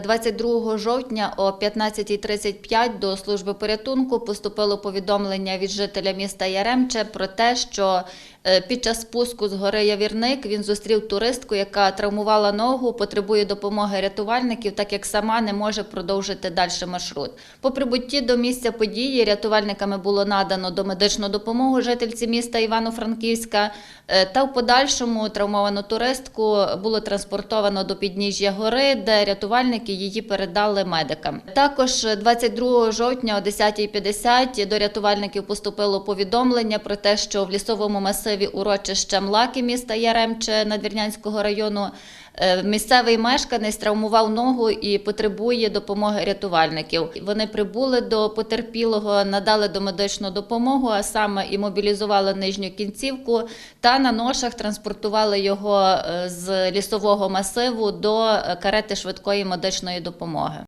22 жовтня о 15.35 до служби порятунку поступило повідомлення від жителя міста Яремче про те, що під час спуску з гори Явірник він зустрів туристку, яка травмувала ногу, потребує допомоги рятувальників, так як сама не може продовжити далі маршрут. По прибутті до місця події рятувальниками було надано домедичну допомогу жительці міста Івано-Франківська е, та в подальшому травмовану туристку було транспортовано до підніжжя гори, де рятувальники її передали медикам. Також 22 жовтня о 10.50 до рятувальників поступило повідомлення про те, що в лісовому масиві урочища Млаки міста Яремче Надвірнянського району е, місцевий мешканець травмував ногу і потребує допомоги рятувальників. Вони прибули до потерпілого, надали домедичну допомогу, а саме імобілізували нижню кінцівку та на ношах транспортували його е, з лісового масиву до е, карети швидкої медичної допомоги.